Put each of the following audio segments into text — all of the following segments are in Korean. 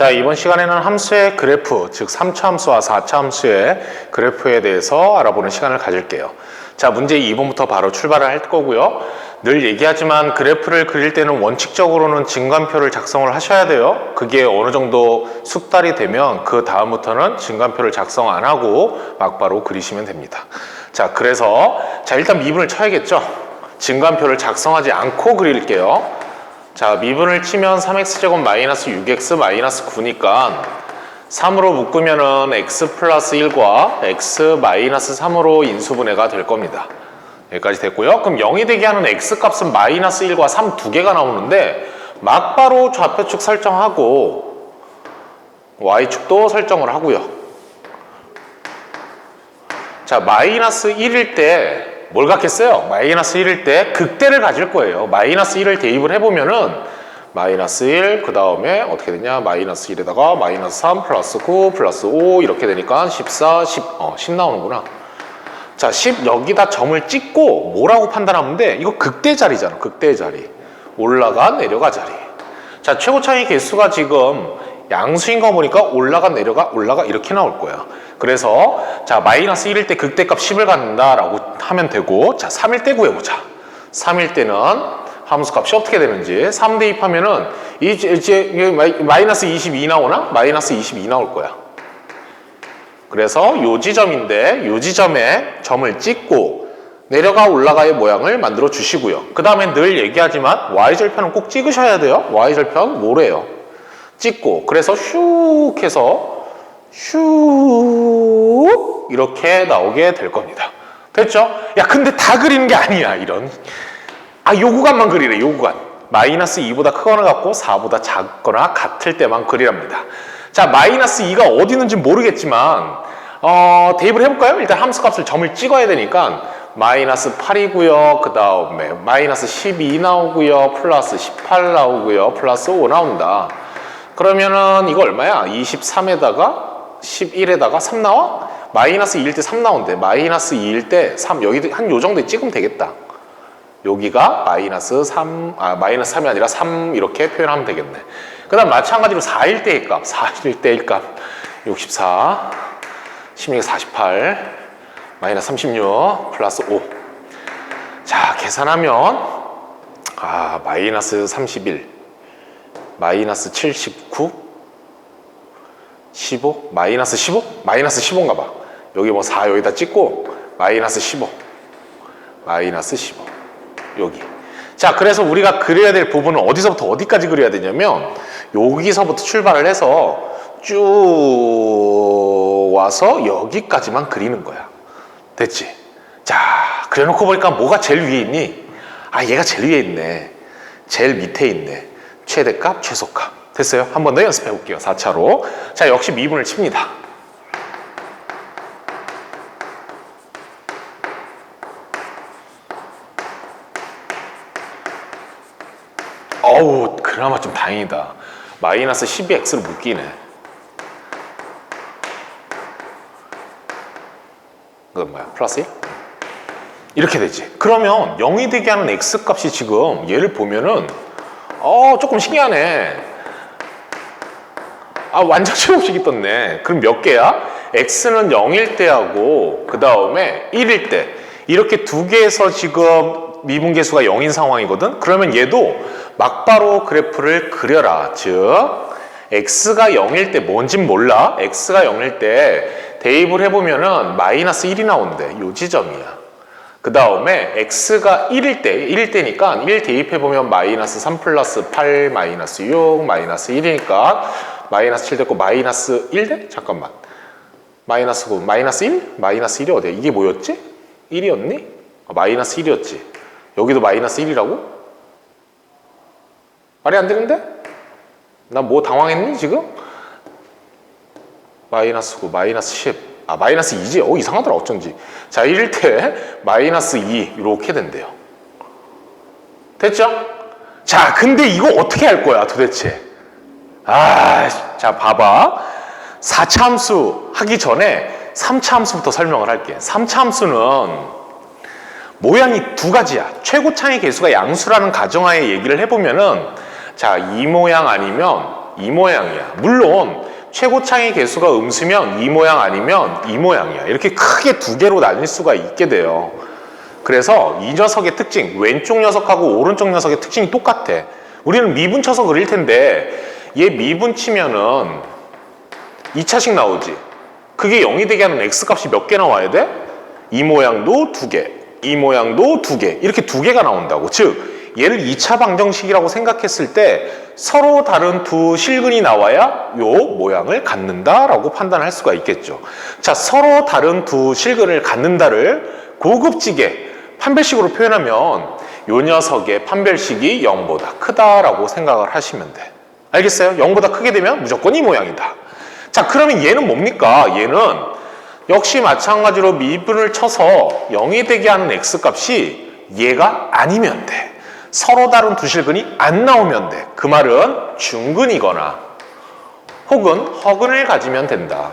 자, 이번 시간에는 함수의 그래프, 즉 3차 함수와 4차 함수의 그래프에 대해서 알아보는 시간을 가질게요. 자, 문제 2번부터 바로 출발을 할 거고요. 늘 얘기하지만 그래프를 그릴 때는 원칙적으로는 증간표를 작성을 하셔야 돼요. 그게 어느 정도 숙달이 되면 그 다음부터는 증간표를 작성 안 하고 막바로 그리시면 됩니다. 자, 그래서 자, 일단 미분을 쳐야겠죠. 증간표를 작성하지 않고 그릴게요. 자, 미분을 치면 3x제곱 마이너스 6x 마이너스 9니까 3으로 묶으면은 x 플러스 1과 x 마이너스 3으로 인수분해가 될 겁니다. 여기까지 됐고요. 그럼 0이 되게 하는 x 값은 마이너스 1과 3 두 개가 나오는데 막바로 좌표축 설정하고 y축도 설정을 하고요. 자, 마이너스 1일 때 뭘 갖겠어요? 마이너스 1일 때 극대를 가질 거예요. 마이너스 1을 대입을 해보면은 마이너스 1, 그 다음에 어떻게 되냐? 마이너스 1에다가 마이너스 3 플러스 9 플러스 5 이렇게 되니까 14, 10, 어, 10 나오는구나. 자, 10 여기다 점을 찍고 뭐라고 판단하면 돼? 이거 극대 자리잖아. 극대 자리. 올라가 내려가 자리. 자, 최고 차이 개수가 지금 양수인 거 보니까 올라가 내려가 올라가 이렇게 나올 거야. 그래서 자, 마이너스 1일 때 극대값 10을 갖는다라고 하면 되고 자, 3일 때 구해보자. 3일 때는 함수 값이 어떻게 되는지 3 대입하면은 마이너스 22 나오나? 마이너스 22 나올 거야. 그래서 요 지점인데 요 지점에 점을 찍고 내려가 올라가의 모양을 만들어 주시고요. 그 다음에 늘 얘기하지만 y절편은 꼭 찍으셔야 돼요. y절편 뭐래요? 찍고 그래서 슉 해서 슉 이렇게 나오게 될 겁니다. 됐죠? 야 근데 다 그리는 게 아니야 이런 아 요 구간만 그리래 요 구간 마이너스 2보다 크거나 같고 4보다 작거나 같을 때만 그리랍니다. 자 마이너스 2가 어디 있는지 모르겠지만 어, 대입을 해볼까요? 일단 함수값을 점을 찍어야 되니까 마이너스 8이고요. 그 다음에 마이너스 12 나오고요. 플러스 18 나오고요. 플러스 5 나온다. 그러면은 이거 얼마야? 23에다가 11에다가 3 나와? 마이너스 2일 때 3 나온대. 마이너스 2일 때 3. 여기 한 요 정도에 찍으면 되겠다. 여기가 마이너스 3, 아, 마이너스 3이 아니라 3 이렇게 표현하면 되겠네. 그 다음 마찬가지로 4일 때의 값, 4일 때의 값, 64, 16에 48, 마이너스 36, 플러스 5. 자, 계산하면, 아, 마이너스 31, 마이너스 79, 15, 마이너스 15? 마이너스 15인가 봐. 여기 뭐 4 여기다 찍고, 마이너스 15, 마이너스 15. 여기. 자, 그래서 우리가 그려야 될 부분은 어디서부터 어디까지 그려야 되냐면 여기서부터 출발을 해서 쭉 와서 여기까지만 그리는 거야. 됐지? 자, 그려놓고 보니까 뭐가 제일 위에 있니? 아, 얘가 제일 위에 있네. 제일 밑에 있네. 최대값, 최소값. 됐어요? 한 번 더 연습해 볼게요. 4차로. 자, 역시 미분을 칩니다. 어우, 그나마 좀 다행이다. 마이너스 12x로 묶이네. 그건 뭐야? 플러스 1? 이렇게 되지. 그러면 0이 되게 하는 x 값이 지금 얘를 보면은 어, 조금 신기하네. 아, 완전 제곱식이 떴네. 그럼 몇 개야? x는 0일 때 하고 그 다음에 1일 때 이렇게 두 개에서 지금 미분 계수가 0인 상황이거든. 그러면 얘도 막바로 그래프를 그려라. 즉 x가 0일 때 뭔진 몰라. x가 0일 때 대입을 해보면은 마이너스 1이 나온대. 요 지점이야. 그 다음에 x가 1일 때, 1일 때니까 1 대입해보면 마이너스 3 플러스 8 마이너스 6 마이너스 1이니까 마이너스 7 됐고 마이너스 1 돼? 잠깐만. 마이너스 9, 마이너스 1? 마이너스 1이 어디야? 이게 뭐였지? 1이었니? 아, 마이너스 1이었지. 여기도 마이너스 1이라고? 말이 안 되는데? 나 뭐 당황했니 지금? 마이너스 9, 마이너스 10. 아, 마이너스 2지? 어, 이상하더라, 어쩐지. 자, 이럴 때 마이너스 2, 이렇게 된대요. 됐죠? 자, 근데 이거 어떻게 할 거야, 도대체? 아, 자, 봐봐. 4차 함수 하기 전에 3차 함수부터 설명을 할게. 3차 함수는 모양이 두 가지야. 최고차의 개수가 양수라는 가정하에 얘기를 해보면은 자, 이 모양 아니면 이 모양이야. 물론 최고창의 개수가 음수면 이 모양 아니면 이 모양이야. 이렇게 크게 두 개로 나뉠 수가 있게 돼요. 그래서 이 녀석의 특징, 왼쪽 녀석하고 오른쪽 녀석의 특징이 똑같아. 우리는 미분 쳐서 그릴 텐데 얘 미분 치면은 2차식 나오지. 그게 0이 되게 하는 x값이 몇 개 나와야 돼? 이 모양도 두 개, 이 모양도 두 개. 이렇게 두 개가 나온다고. 즉, 얘를 2차 방정식이라고 생각했을 때 서로 다른 두 실근이 나와야 요 모양을 갖는다라고 판단할 수가 있겠죠. 자, 서로 다른 두 실근을 갖는다를 고급지게 판별식으로 표현하면 요 녀석의 판별식이 0보다 크다라고 생각을 하시면 돼. 알겠어요? 0보다 크게 되면 무조건 이 모양이다. 자, 그러면 얘는 뭡니까? 얘는 역시 마찬가지로 미분을 쳐서 0이 되게 하는 x값이 얘가 아니면 돼. 서로 다른 두 실근이 안 나오면 돼. 그 말은 중근이거나 혹은 허근을 가지면 된다.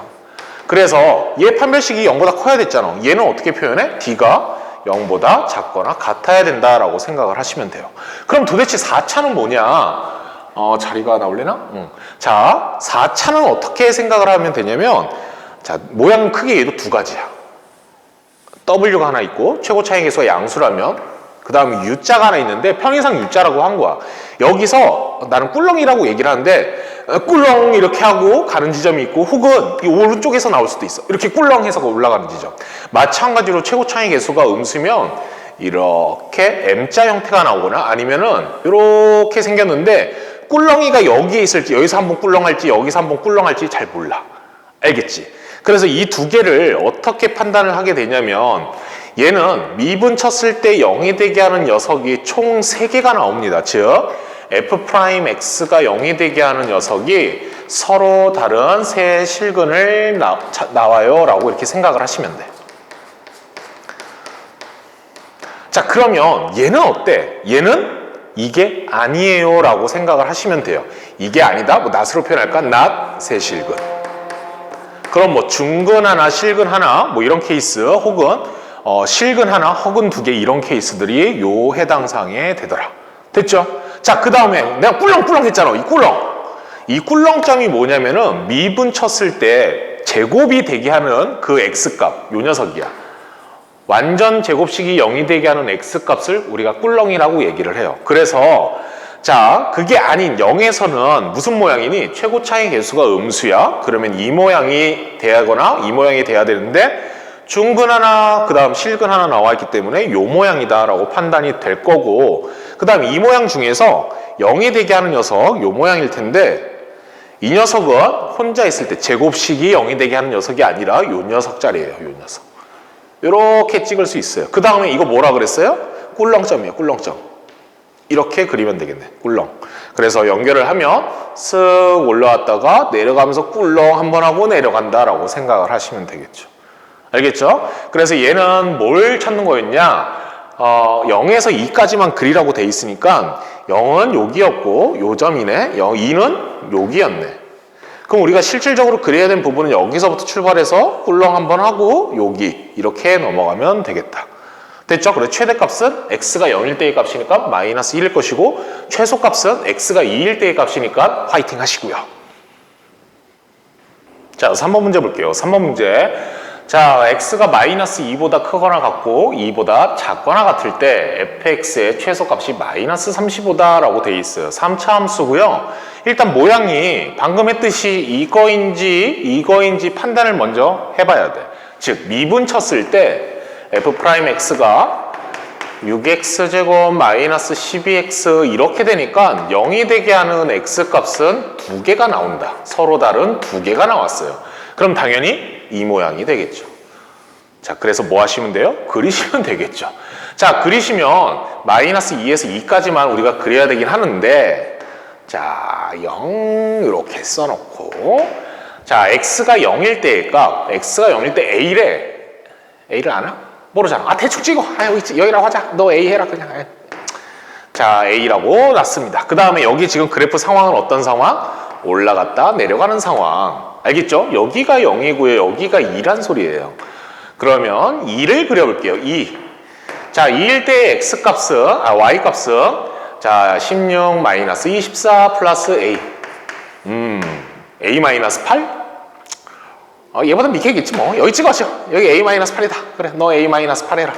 그래서 얘 판별식이 0보다 커야 됐잖아. 얘는 어떻게 표현해? d가 0보다 작거나 같아야 된다라고 생각을 하시면 돼요. 그럼 도대체 4차는 뭐냐? 어, 자리가 나올래나? 응. 자, 4차는 어떻게 생각을 하면 되냐면, 자, 모양 크게 얘도 두 가지야. W가 하나 있고, 최고 차이 계수가 양수라면, 그 다음에 U자가 하나 있는데, 편의상 U자라고 한 거야. 여기서 나는 꿀렁이라고 얘기를 하는데, 어, 꿀렁 이렇게 하고 가는 지점이 있고, 혹은 이 오른쪽에서 나올 수도 있어. 이렇게 꿀렁 해서 올라가는 지점. 마찬가지로 최고 차이 계수가 음수면, 이렇게 M자 형태가 나오거나 아니면은 이렇게 생겼는데 꿀렁이가 여기에 있을지 여기서 한 번 꿀렁할지 여기서 한 번 꿀렁할지 잘 몰라 알겠지? 그래서 이 두 개를 어떻게 판단을 하게 되냐면 얘는 미분 쳤을 때 0이 되게 하는 녀석이 총 3개가 나옵니다 즉 F'X가 0이 되게 하는 녀석이 서로 다른 세 실근을 나, 자, 나와요 라고 이렇게 생각을 하시면 돼 자 그러면 얘는 어때? 얘는 이게 아니에요 라고 생각을 하시면 돼요 이게 아니다? 뭐 낫으로 표현할까? 낫, 세 실근 그럼 뭐 중근 하나, 실근 하나 뭐 이런 케이스 혹은 어, 실근 하나, 허근 두 개 이런 케이스들이 요 해당 사항에 되더라 됐죠? 자 그 다음에 내가 꿀렁꿀렁 했잖아 이 꿀렁 이 꿀렁점이 뭐냐면은 미분 쳤을 때 제곱이 되게 하는 그 x값 요 녀석이야 완전 제곱식이 0이 되게 하는 x값을 우리가 꿀렁이라고 얘기를 해요. 그래서 자 그게 아닌 0에서는 무슨 모양이니? 최고 차이 개수가 음수야. 그러면 이 모양이 돼야거나 이 모양이 돼야 되는데 중근 하나 그 다음 실근 하나 나와 있기 때문에 요 모양이다 라고 판단이 될 거고 그 다음 이 모양 중에서 0이 되게 하는 녀석 요 모양일 텐데 이 녀석은 혼자 있을 때 제곱식이 0이 되게 하는 녀석이 아니라 요 녀석 자리예요 요 녀석 이렇게 찍을 수 있어요. 그 다음에 이거 뭐라 그랬어요? 꿀렁점이에요. 꿀렁점. 이렇게 그리면 되겠네. 꿀렁. 그래서 연결을 하면 쓱 올라왔다가 내려가면서 꿀렁 한 번 하고 내려간다라고 생각을 하시면 되겠죠. 알겠죠? 그래서 얘는 뭘 찾는 거였냐? 어, 0에서 2까지만 그리라고 돼 있으니까 0은 여기였고 요 점이네. 0, 2는 여기였네. 그럼 우리가 실질적으로 그려야 되는 부분은 여기서부터 출발해서 꿀렁 한번 하고 여기 이렇게 넘어가면 되겠다. 됐죠? 그래서 최대값은 x가 0일 때의 값이니까 마이너스 1일 것이고 최소값은 x가 2일 때의 값이니까 화이팅 하시고요. 자, 3번 문제 볼게요. 3번 문제. 자, x가 마이너스 2보다 크거나 같고 2보다 작거나 같을 때 fx의 최소값이 마이너스 30보다 라고 돼 있어요. 3차 함수고요. 일단 모양이 방금 했듯이 이거인지 이거인지 판단을 먼저 해봐야 돼. 즉 미분 쳤을 때 f'x가 6x제곱 마이너스 12x 이렇게 되니까 0이 되게 하는 x값은 두 개가 나온다. 서로 다른 두 개가 나왔어요. 그럼 당연히 이 모양이 되겠죠. 자, 그래서 뭐 하시면 돼요? 그리시면 되겠죠. 자, 그리시면 마이너스 2에서 2까지만 우리가 그려야 되긴 하는데 자, 0 이렇게 써놓고 자, x가 0일 때의 값, x가 0일 때 a래. a를 아나? 모르잖아. 아, 대충 찍어. 아, 여기. 여기라고 하자. 너 a 해라, 그냥. 아. 자, a라고 놨습니다. 그 다음에 여기 지금 그래프 상황은 어떤 상황? 올라갔다 내려가는 상황. 알겠죠? 여기가 0이고요. 여기가 2란 소리예요. 그러면 2를 그려볼게요. 2. 자, 2일 때 x값은, 아, y값은 자, 16 마이너스 24 플러스 a. 음, A-8? 어, 얘보다 밑에겠지 뭐. 여기 찍어줘. 여기 A-8이다. 그래, 너 A-8 해라.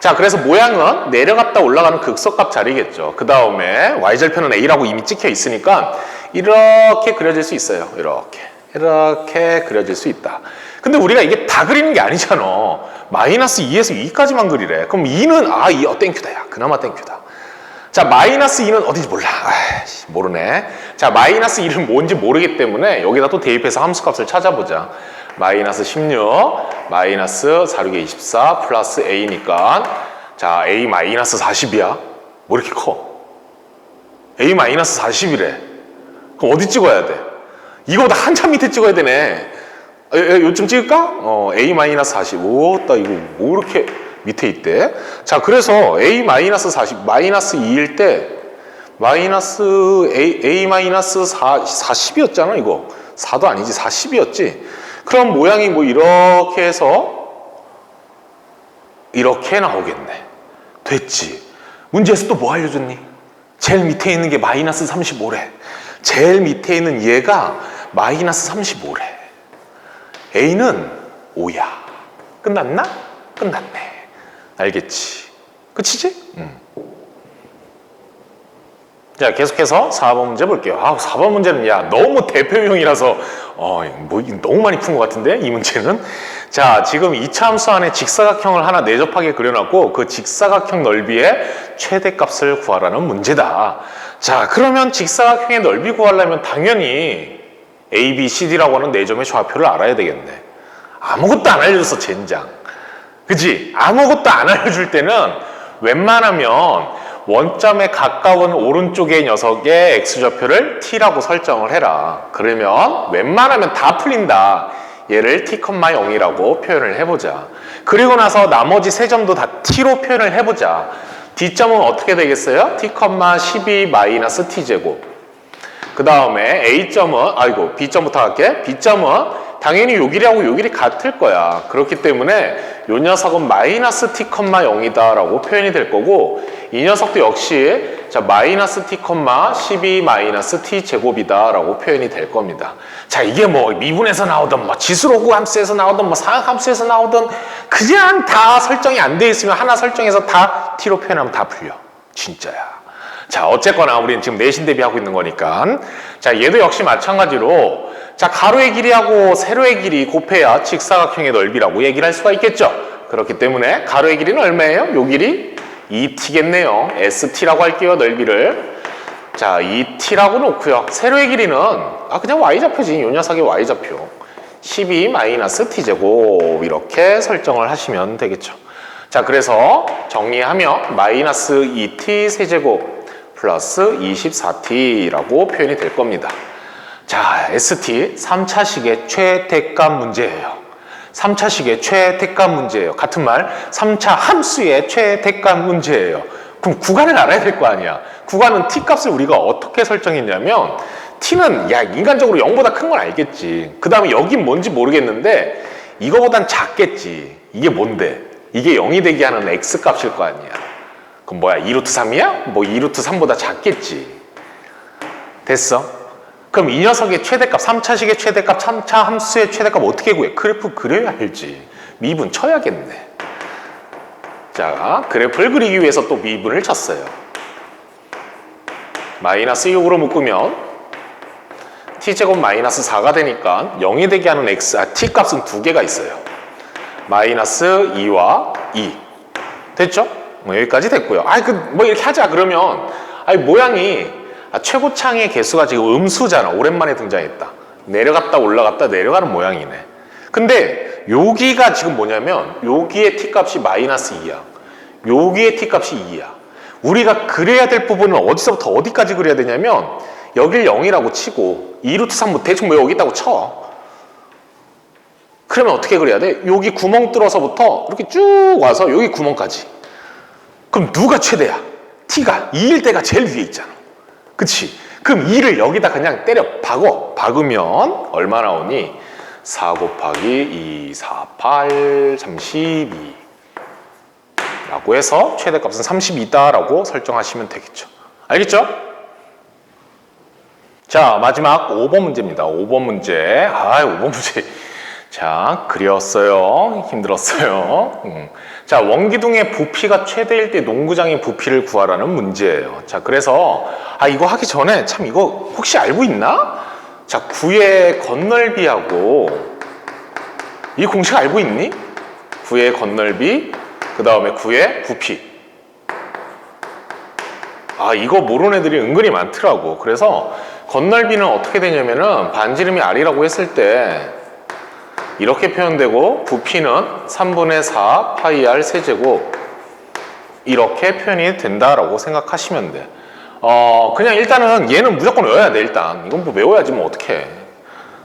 자, 그래서 모양은 내려갔다 올라가는 극소값 자리겠죠. 그 다음에 y절편은 a라고 이미 찍혀 있으니까 이렇게 그려질 수 있어요. 이렇게. 이렇게 그려질 수 있다. 근데 우리가 이게 다 그리는 게 아니잖아. 마이너스 2에서 2까지만 그리래. 그럼 2는 아, 2 어, 땡큐다. 야. 그나마 땡큐다. 자, 마이너스 2는 어딘지 몰라. 아이씨, 모르네. 자, 마이너스 2는 뭔지 모르기 때문에 여기다 또 대입해서 함수값을 찾아보자. 마이너스 16, 마이너스 4, 6에 24, 플러스 A니까 자, A 마이너스 40이야. 뭐 이렇게 커? A 마이너스 40이래. 그럼 어디 찍어야 돼? 이거보다 한참 밑에 찍어야 되네. 에, 에, 요쯤 찍을까? 어, A 마이너스 40. 오, 따 이거 뭐 이렇게 밑에 있대? 자, 그래서 A 마이너스 40, 마이너스 2일 때 마이너스 A, 마이너스 4, 40이었잖아, 이거. 4도 아니지, 40이었지. 그럼 모양이 뭐 이렇게 해서 이렇게 나오겠네. 됐지. 문제에서 또 뭐 알려줬니? 제일 밑에 있는 게 마이너스 35래. 제일 밑에 있는 얘가 마이너스 35래. A는 5야. 끝났나? 끝났네. 알겠지? 끝이지? 응. 자, 계속해서 4번 문제 볼게요. 아, 4번 문제는 야, 너무 대표용이라서 어, 뭐 너무 많이 푼 것 같은데 이 문제는. 자, 지금 이차 함수 안에 직사각형을 하나 내접하게 그려놨고 그 직사각형 넓이의 최대값을 구하라는 문제다. 자, 그러면 직사각형의 넓이 구하려면 당연히 A, B, C, D라고 하는 네 점의 좌표를 알아야 되겠네. 아무것도 안 알려줘서 젠장. 그지? 아무것도 안 알려줄 때는 웬만하면 원점에 가까운 오른쪽의 녀석의 x좌표를 t라고 설정을 해라. 그러면 웬만하면 다 풀린다. 얘를 t, 0이라고 표현을 해보자. 그리고 나서 나머지 세 점도 다 t로 표현을 해보자. d점은 어떻게 되겠어요? t, 12-t제곱. 그 다음에 A점은, 아이고, B점부터 할게. B점은 당연히 요 길이하고 요 길이 같을 거야. 그렇기 때문에 요 녀석은 마이너스 t, 0이다 라고 표현이 될 거고 이 녀석도 역시 자 마이너스 t, 12 마이너스 t 제곱이다 라고 표현이 될 겁니다. 자 이게 뭐 미분에서 나오던 뭐 지수로그 함수에서 나오던 뭐 상학 함수에서 나오던 그냥 다 설정이 안 돼 있으면 하나 설정해서 다 t로 표현하면 다 풀려. 진짜야. 자, 어쨌거나 우리는 지금 내신 대비하고 있는 거니까. 자, 얘도 역시 마찬가지로 자, 가로의 길이하고 세로의 길이 곱해야 직사각형의 넓이라고 얘기를 할 수가 있겠죠. 그렇기 때문에 가로의 길이는 얼마예요? 요 길이 2t겠네요. st라고 할게요, 넓이를. 자, 2t라고 놓고요. 세로의 길이는 아 그냥 y좌표지. 요 녀석의 y좌표. 12-t제곱 이렇게 설정을 하시면 되겠죠. 자, 그래서 정리하면 마이너스 2t 세제곱 플러스 24t라고 표현이 될 겁니다. 자, ST 3차식의 최대값 문제예요. 3차식의 최대값 문제예요. 같은 말, 3차 함수의 최대값 문제예요. 그럼 구간을 알아야 될 거 아니야. 구간은 t 값을 우리가 어떻게 설정했냐면 t는 야 인간적으로 0보다 큰 건 알겠지. 그 다음에 여긴 뭔지 모르겠는데 이거보단 작겠지. 이게 뭔데? 이게 0이 되게 하는 x 값일 거 아니야. 그럼 뭐야? 2루트 3이야? 뭐 2루트 3보다 작겠지. 됐어? 그럼 이 녀석의 최대값, 3차식의 최대값, 3차 함수의 최대값 어떻게 구해? 그래프 그려야 알지. 미분 쳐야겠네. 자, 그래프를 그리기 위해서 또 미분을 쳤어요. 마이너스 6으로 묶으면 t제곱 마이너스 4가 되니까 0이 되게 하는 x, 아, t값은 두 개가 있어요. 마이너스 2와 2. 됐죠? 뭐 여기까지 됐고요. 아, 그뭐 이렇게 하자 그러면 아니 모양이 아, 최고창의 개수가 지금 음수잖아. 오랜만에 등장했다. 내려갔다 올라갔다 내려가는 모양이네. 근데 여기가 지금 뭐냐면 여기의 t값이 마이너스 2야. 여기의 t값이 2야. 우리가 그려야 될 부분은 어디서부터 어디까지 그려야 되냐면 여길 0이라고 치고 2루트 3 뭐 대충 뭐 여기 있다고 쳐. 그러면 어떻게 그려야 돼? 여기 구멍 뚫어서부터 이렇게 쭉 와서 여기 구멍까지. 그럼 누가 최대야? t가 2일 때가 제일 위에 있잖아. 그치? 그럼 2를 여기다 그냥 때려 박어. 박으면 얼마 나오니? 4 곱하기 2, 4, 8, 32 라고 해서 최대값은 32다 라고 설정하시면 되겠죠. 알겠죠? 자, 마지막 5번 문제입니다. 5번 문제. 아, 5번 문제. 자, 그렸어요. 힘들었어요. 음. 자, 원기둥의 부피가 최대일 때 농구장의 부피를 구하라는 문제예요. 자, 그래서 아, 이거 하기 전에 참 이거 혹시 알고 있나? 자, 구의 건널비하고 이 공식 알고 있니? 구의 건널비, 그 다음에 구의 부피. 아, 이거 모르는 애들이 은근히 많더라고. 그래서 건널비는 어떻게 되냐면은 반지름이 R이라고 했을 때 이렇게 표현되고 부피는 3분의 4 파이 R 세제곱 이렇게 표현이 된다라고 생각하시면 돼. 어, 그냥 일단은 얘는 무조건 외워야 돼, 일단. 이건 뭐 외워야지 뭐 어떡해.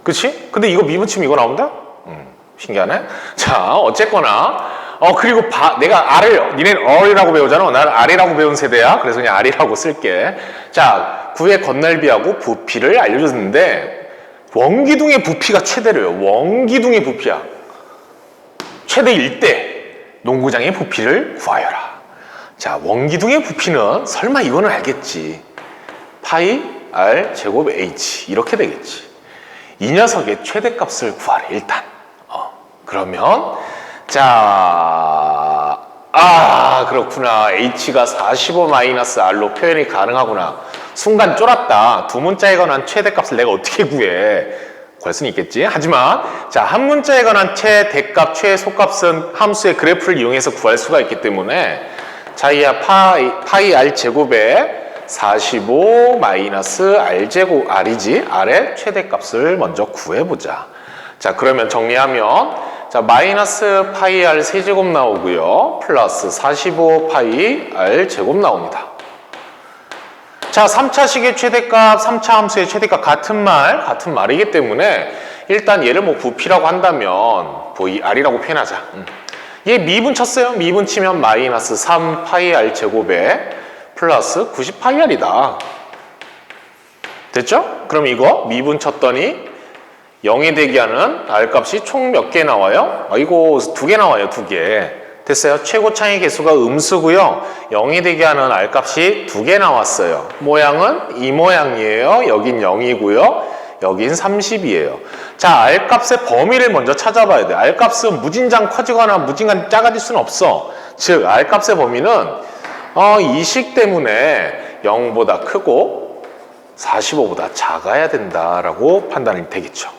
그치? 근데 이거 미분침 이거 나온다? 음, 신기하네. 자, 어쨌거나. 어, 그리고 바, 내가 R을, 니네는 R이라고 배우잖아. 나는 R이라고 배운 세대야. 그래서 그냥 R이라고 쓸게. 자, 구의 건널비하고 부피를 알려줬는데, 원기둥의 부피가 최대래요. 원기둥의 부피야. 최대일 때 농구장의 부피를 구하여라. 자, 원기둥의 부피는 설마 이거는 알겠지. 파이 R 제곱 H 이렇게 되겠지. 이 녀석의 최대값을 구하래 일단. 어, 그러면 자, 아 그렇구나. H가 45 마이너스 R로 표현이 가능하구나. 순간 쫄았다. 두 문자에 관한 최대값을 내가 어떻게 구해? 구할 수는 있겠지. 하지만 자 한 문자에 관한 최대값, 최소값은 함수의 그래프를 이용해서 구할 수가 있기 때문에 자이야 파이, 파이 R 제곱에 45 마이너스 R 제곱 R이지 R의 최대값을 먼저 구해보자. 자 그러면 정리하면 자 마이너스 파이 R 세제곱 나오고요. 플러스 45 파이 R 제곱 나옵니다. 자, 3차 식의 최대값, 3차 함수의 최대값 같은 말, 같은 말이기 때문에 일단 얘를 뭐 부피라고 한다면 뭐이 R이라고 표현하자. 음. 얘 미분 쳤어요. 미분 치면 마이너스 3 파이 R 제곱에 플러스 90 파이 R이다. 됐죠? 그럼 이거 미분 쳤더니 0이 되게 하는 R 값이 총 몇 개 나와요? 아, 이거 두 개 나와요, 두 개. 됐어요? 최고 차이 개수가 음수고요. 0이 되게 하는 R 값이 두 개 나왔어요. 모양은 이 모양이에요. 여긴 0이고요. 여긴 30이에요. 자, R 값의 범위를 먼저 찾아봐야 돼. R 값은 무진장 커지거나 무진장 작아질 수는 없어. 즉, R 값의 범위는 어, 이식 때문에 0보다 크고 45보다 작아야 된다라고 판단이 되겠죠.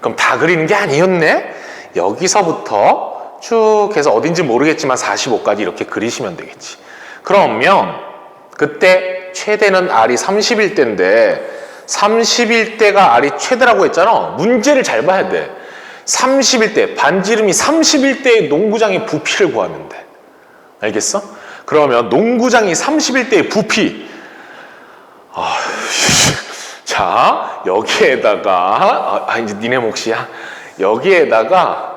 그럼 다 그리는 게 아니었네? 여기서부터 쭉 해서 어딘지 모르겠지만 45까지 이렇게 그리시면 되겠지. 그러면 그때 최대는 R이 30일 때인데 30일 때가 R이 최대라고 했잖아. 문제를 잘 봐야 돼. 30일 때, 반지름이 30일 때의 농구장의 부피를 구하면 돼. 알겠어? 그러면 농구장이 30일 때의 부피. 아, 자, 여기에다가, 아, 아, 이제 니네 몫이야. 여기에다가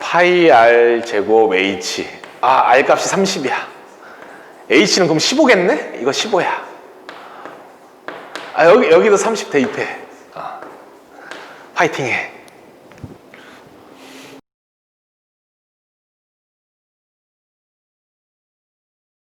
파이 R 제곱 H. 아, R 값이 30이야. H는 그럼 15겠네? 이거 15야. 아, 여기, 여기도 30 대입해. 아, 파이팅해.